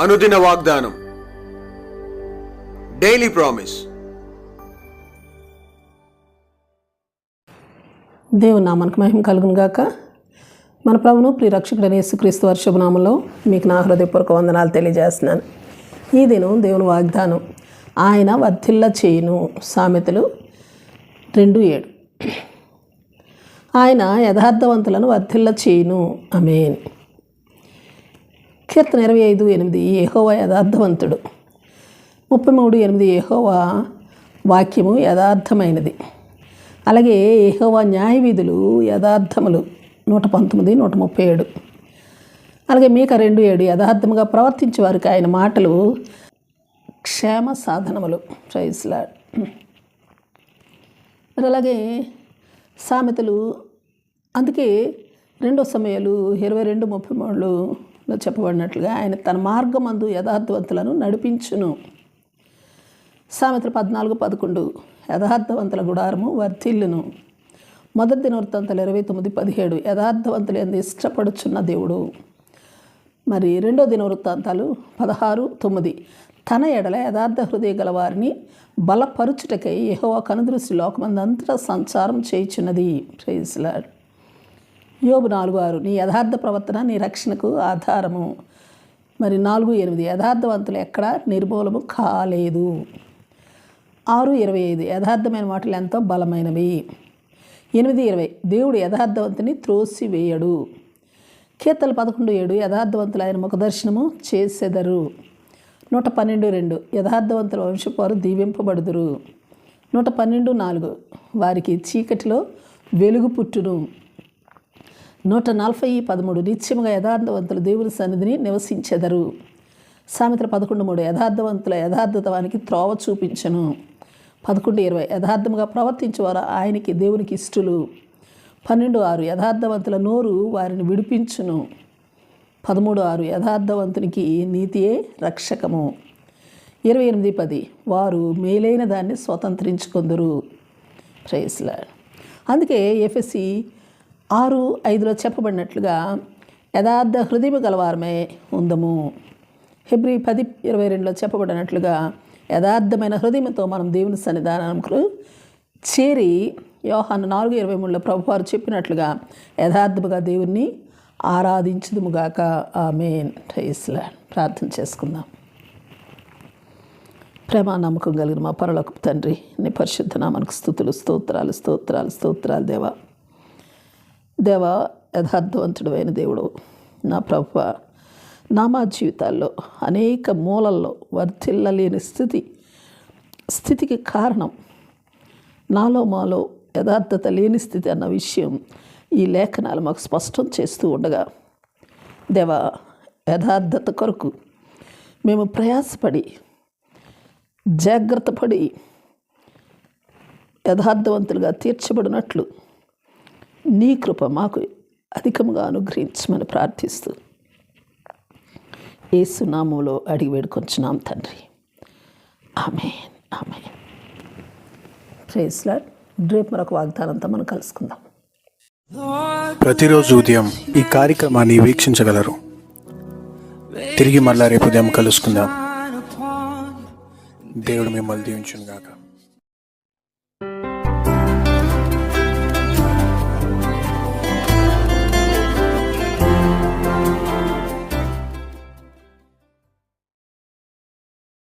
అనుదిన వాగ్దానం. Daily promise దేవుని నామనకు మహిమ కలుగును గాక. మన ప్రభును ప్రియరక్షకుడైన యేసుక్రీస్తు వర్షభనామంలో మీకు నా హృదయపూర్వక వందనాలు తెలియజేస్తున్నాను. ఈ దినం దేవుని వాగ్దానం ఆయన వర్ధిల్ల చేయును. సామెతలు రెండు ఏడు. ఆయన యథార్థవంతులను వర్ధిల్ల చేయును. అమేన్ కీర్తన ఇరవై ఐదు ఎనిమిది యహోవా యథార్థవంతుడు. ముప్పై మూడు ఎనిమిది యహోవా వాక్యము యథార్థమైనది. అలాగే యహోవా న్యాయ విధులు యథార్థములు నూట పంతొమ్మిది నూట ముప్పై ఏడు. అలాగే మీక రెండు ఏడు యథార్థముగా ప్రవర్తించే వారికి ఆయన మాటలు క్షేమ సాధనములు. ప్రైజ్లాడ్ మరి అలాగే సామెతలు అందుకే రెండో సమయాలు ఇరవై రెండు ముప్పై లో చెప్పబడినట్లుగా ఆయన తన మార్గమందు యథార్థవంతులను నడిపించును. సామెతలు పద్నాలుగు పదకొండు. యథార్థవంతుల గుడారము వర్ధిల్లును. మొదటి దినవృత్తాంతాలు ఇరవై తొమ్మిది పదిహేడు. యథార్థవంతులు ఎందు ఇష్టపడుచున్న దేవుడు. మరి రెండో దినవృత్తాంతాలు పదహారు తొమ్మిది. తన ఎడల యథార్థ హృదయ గల వారిని బలపరుచుటకై యెహోవా కనుదృష్టి లోకమందంతటా సంచారం చేయుచున్నది. ప్రైజ్లాడ్ యోబు నాలుగు ఆరు నీ యథార్థ ప్రవర్తన నీ రక్షణకు ఆధారము. మరి నాలుగు ఎనిమిది యథార్థవంతులు ఎక్కడ? నిర్మూలము కాలేదు. ఆరు ఇరవై ఐదు యథార్థమైన మాటలు ఎంతో బలమైనవి. ఎనిమిది ఇరవై దేవుడు యథార్థవంతుని త్రోసివేయడు. కీర్తలు పదకొండు ఏడు యథార్థవంతులు ఆయన ముఖదర్శనము చేసెదరు. నూట పన్నెండు రెండు యథార్థవంతుల వంశపు దీవింపబడుదురు. నూట పన్నెండు నాలుగు వారికి చీకటిలో వెలుగు పుట్టును. నూట నలభై పదమూడు నిత్యముగా యథార్థవంతులు దేవుని సన్నిధిని నివసించెదరు. సామెతల పదకొండు మూడు యథార్థవంతుల యథార్థతవానికి త్రోవ చూపించను. పదకొండు ఇరవై యథార్థముగా ప్రవర్తించేవారు ఆయనకి దేవునికి ఇష్టలు. పన్నెండు ఆరు యథార్థవంతుల నోరు వారిని విడిపించును. పదమూడు ఆరు యథార్థవంతునికి నీతియే రక్షకము. ఇరవై ఎనిమిది పది వారు మేలైన దాన్ని స్వతంత్రించుకుందరు. ప్రేస్లా అందుకే ఎఫ్ఎస్సి ఆరు ఐదులో చెప్పబడినట్లుగా యథార్థ హృదయము గలవారమే ఉందము. ఫిబ్రి పది ఇరవై రెండులో చెప్పబడినట్లుగా యథార్థమైన హృదయంతో మనం దేవుని సన్నిధానంకు చేరి యోహాను నాలుగు ఇరవై మూడులో ప్రభువారు చెప్పినట్లుగా యథార్థముగా దేవుణ్ణి ఆరాధించుదుముగాక. ఆమెన్. రైస్లా ప్రార్థన చేసుకుందాం. ప్రేమ నమ్మకం కలిగిన మా పరలోకపు తండ్రి నీ పరిశుద్ధ నామనకు స్థుతులు స్తోత్రాలు స్తోత్రాలు స్తోత్రాలు దేవా. దేవా యథార్థవంతుడు అయిన దేవుడు నా ప్రభు నా మా జీవితాల్లో అనేక మూలల్లో వర్ధిల్లలేని స్థితి స్థితికి కారణం నాలో మాలో యథార్థత లేని స్థితి అన్న విషయం ఈ లేఖనాలు మాకు స్పష్టం చేస్తూ ఉండగా దేవా యథార్థత కొరకు మేము ప్రయాసపడి జాగ్రత్త పడి యథార్థవంతులుగా తీర్చబడినట్లు నీ కృప మాకు అధికముగా అనుగ్రహించమని ప్రార్థిస్తూ ఏసునామంలో అడిగి వేడుకొంచున్నాం తండ్రి. ఆమె ఆమె ప్రేస్లాడ్ రేపు మరొక వాగ్దానంతో మనం కలుసుకుందాం. ప్రతిరోజు ఉదయం ఈ కార్యక్రమాన్ని వీక్షించగలరు. తిరిగి మళ్ళా రేపు ఉదయం కలుసుకుందాం. దేవుడు మిమ్మల్ని దీవించును గాక